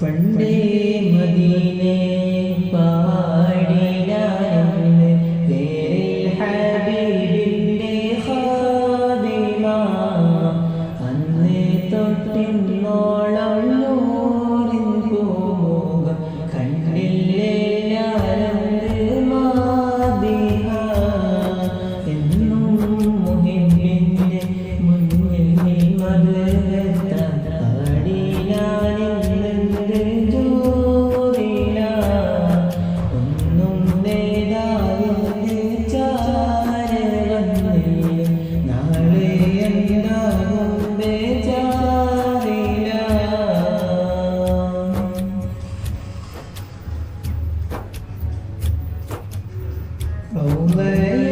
പണ്ടേ മദീനെ പാടിനാനെന്ന് പേരിൽ Only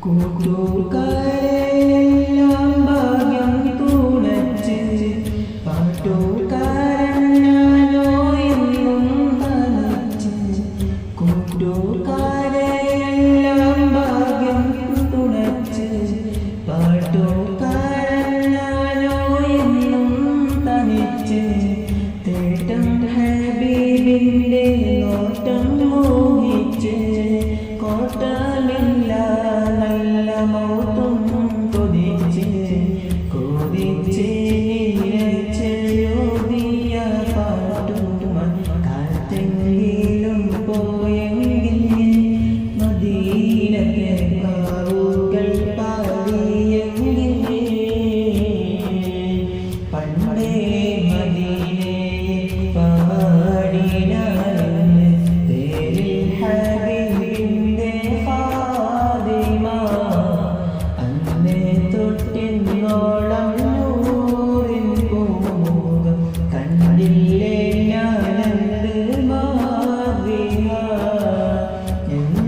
Go, go, guys. Oh, oh.